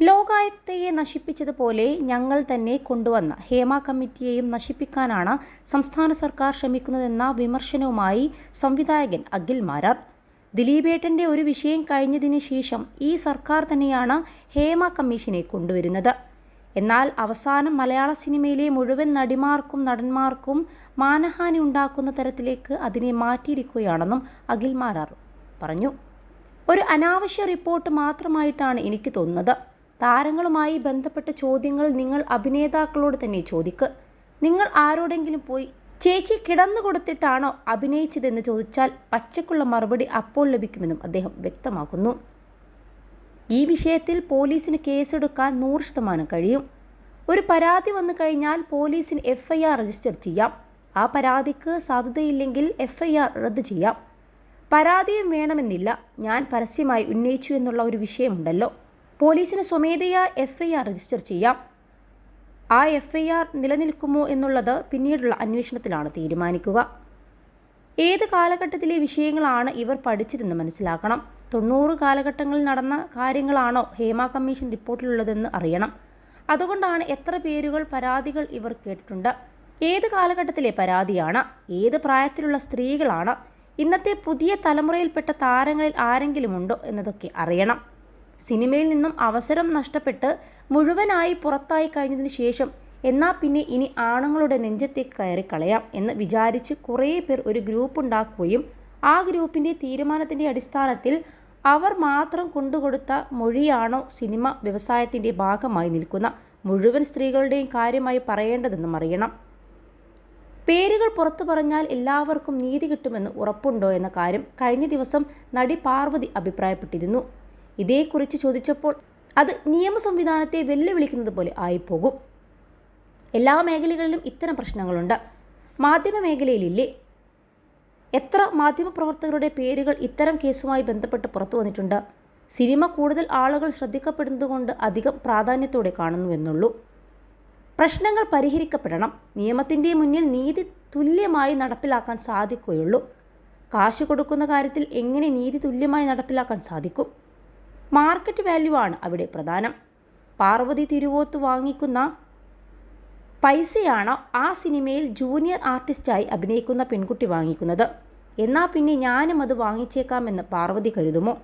ലോകായുക്തയെ നശിപ്പിച്ചതുപോലെ ഞങ്ങൾ തന്നെ കൊണ്ടുവന്ന ഹേമ കമ്മിറ്റിയെയും നശിപ്പിക്കാനാണ് സംസ്ഥാന സർക്കാർ ശ്രമിക്കുന്നതെന്ന വിമർശനവുമായി സംവിധായകൻ അഖിൽ മാരാർ. ദിലീപേട്ടന്റെ ഒരു വിഷയം കഴിഞ്ഞതിന് ശേഷം ഈ സർക്കാർ തന്നെയാണ് ഹേമ കമ്മീഷനെ കൊണ്ടുവരുന്നത്. എന്നാൽ അവസാനം മലയാള സിനിമയിലെ മുഴുവൻ നടിമാർക്കും നടന്മാർക്കും മാനഹാനി ഉണ്ടാക്കുന്ന തരത്തിലേക്ക് അതിനെ മാറ്റിയിരിക്കുകയാണെന്നും അഖിൽ മാരാർ പറഞ്ഞു. ഒരു അനാവശ്യ റിപ്പോർട്ട് മാത്രമായിട്ടാണ് എനിക്ക് തോന്നുന്നത്. താരങ്ങളുമായി ബന്ധപ്പെട്ട ചോദ്യങ്ങൾ നിങ്ങൾ അഭിനേതാക്കളോട് തന്നെ ചോദിക്കുക നിങ്ങൾ ആരോടെങ്കിലും പോയി ചേച്ചി കിടന്നു കൊടുത്തിട്ടാണോ അഭിനയിച്ചതെന്ന് ചോദിച്ചാൽ പച്ചക്കുള്ള മറുപടി അപ്പോൾ ലഭിക്കുമെന്നും അദ്ദേഹം വ്യക്തമാക്കുന്നു. ഈ വിഷയത്തിൽ പോലീസിന് കേസെടുക്കാൻ നൂറ് ശതമാനം കഴിയും. ഒരു പരാതി വന്നു കഴിഞ്ഞാൽ പോലീസിന് എഫ് ഐ ആർ രജിസ്റ്റർ ചെയ്യാം. ആ പരാതിക്ക് സാധുതയില്ലെങ്കിൽ എഫ് ഐ ആർ റദ്ദ് ചെയ്യാം. പരാതിയും വേണമെന്നില്ല. ഞാൻ പരസ്യമായി ഉന്നയിച്ചു എന്നുള്ള ഒരു വിഷയമുണ്ടല്ലോ. പോലീസിന് സ്വമേധയാ എഫ് ഐ ആർ രജിസ്റ്റർ ചെയ്യാം. ആ എഫ് ഐ ആർ നിലനിൽക്കുമോ എന്നുള്ളത് പിന്നീടുള്ള അന്വേഷണത്തിലാണ് തീരുമാനിക്കുക. ഏത് കാലഘട്ടത്തിലെ വിഷയങ്ങളാണ് ഇവർ പഠിച്ചതെന്ന് മനസ്സിലാക്കണം. തൊണ്ണൂറ് കാലഘട്ടങ്ങളിൽ നടന്ന കാര്യങ്ങളാണോ ഹേമ കമ്മീഷൻ റിപ്പോർട്ടിലുള്ളതെന്ന് അറിയണം. അതുകൊണ്ടാണ് എത്ര പേരുകൾ പരാതികൾ ഇവർ കേട്ടിട്ടുണ്ട്. ഏത് കാലഘട്ടത്തിലെ പരാതിയാണ്? ഏത് പ്രായത്തിലുള്ള സ്ത്രീകളാണ്? ഇന്നത്തെ പുതിയ തലമുറയിൽപ്പെട്ട താരങ്ങളിൽ ആരെങ്കിലും ഉണ്ടോ എന്നതൊക്കെ അറിയണം. സിനിമയിൽ നിന്നും അവസരം നഷ്ടപ്പെട്ട് മുഴുവനായി പുറത്തായി കഴിഞ്ഞതിന് ശേഷം എന്നാൽ പിന്നെ ഇനി ആണുങ്ങളുടെ നെഞ്ചത്തേക്ക് കയറി കളയാം എന്ന് വിചാരിച്ച് കുറേ പേർ ഒരു ഗ്രൂപ്പ് ഉണ്ടാക്കുകയും ആ ഗ്രൂപ്പിന്റെ തീരുമാനത്തിന്റെ അടിസ്ഥാനത്തിൽ അവർ മാത്രം കൊണ്ടുകൊടുത്ത മൊഴിയാണോ സിനിമ വ്യവസായത്തിന്റെ ഭാഗമായി നിൽക്കുന്ന മുഴുവൻ സ്ത്രീകളുടെയും കാര്യമായി പറയേണ്ടതെന്നും അറിയണം പേരുകൾ പുറത്തു പറഞ്ഞാൽ എല്ലാവർക്കും നീതി കിട്ടുമെന്ന് ഉറപ്പുണ്ടോ എന്ന കാര്യം കഴിഞ്ഞ ദിവസം നടി പാർവതി അഭിപ്രായപ്പെട്ടിരുന്നു. ഇതേക്കുറിച്ച് ചോദിച്ചപ്പോൾ അത് നിയമ സംവിധാനത്തെ വെല്ലുവിളിക്കുന്നത് പോലെ ആയിപ്പോകും. എല്ലാ മേഖലകളിലും ഇത്തരം പ്രശ്നങ്ങളുണ്ട്. മാധ്യമ മേഖലയിലില്ലേ? എത്ര മാധ്യമപ്രവർത്തകരുടെ പേരുകൾ ഇത്തരം കേസുമായി ബന്ധപ്പെട്ട് പുറത്തു വന്നിട്ടുണ്ട്? സിനിമ കൂടുതൽ ആളുകൾ ശ്രദ്ധിക്കപ്പെടുന്നതുകൊണ്ട് അധികം പ്രാധാന്യത്തോടെ കാണുന്നുവെന്നുള്ളൂ പ്രശ്നങ്ങൾ പരിഹരിക്കപ്പെടണം. നിയമത്തിന്റെ മുന്നിൽ നീതി തുല്യമായി നടപ്പിലാക്കാൻ സാധിക്കുകയുള്ളൂ. കാശ് കൊടുക്കുന്ന കാര്യത്തിൽ എങ്ങനെ നീതി തുല്യമായി നടപ്പിലാക്കാൻ സാധിക്കും? മാർക്കറ്റ് വാല്യൂ ആണ് അവിടെ പ്രധാനം. പാർവതി തിരുവോത്ത് വാങ്ങിക്കുന്ന പൈസയാണോ ആ സിനിമയിൽ ജൂനിയർ ആർട്ടിസ്റ്റായി അഭിനയിക്കുന്ന പെൺകുട്ടി വാങ്ങിക്കുന്നത്. എന്നാൽ പിന്നെ ഞാനും അത് വാങ്ങിച്ചേക്കാമെന്ന് പാർവതി കരുതുമോ?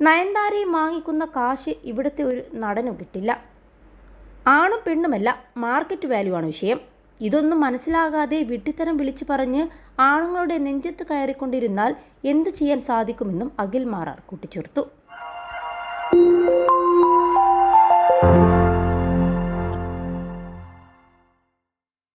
നയൻതാരയും വാങ്ങിക്കുന്ന കാശ് ഇവിടുത്തെ ഒരു നടനും കിട്ടില്ല. ആണും പെണ്ണുമല്ല മാർക്കറ്റ് വാല്യൂ ആണ് വിഷയം. ഇതൊന്നും മനസ്സിലാകാതെ വിട്ടിത്തരം വിളിച്ചു പറഞ്ഞ് ആണുങ്ങളുടെ നെഞ്ചത്ത് കയറിക്കൊണ്ടിരുന്നാൽ എന്ത് ചെയ്യാൻ സാധിക്കുമെന്നും അഖിൽ മാറാർ കൂട്ടിച്ചേർത്തു.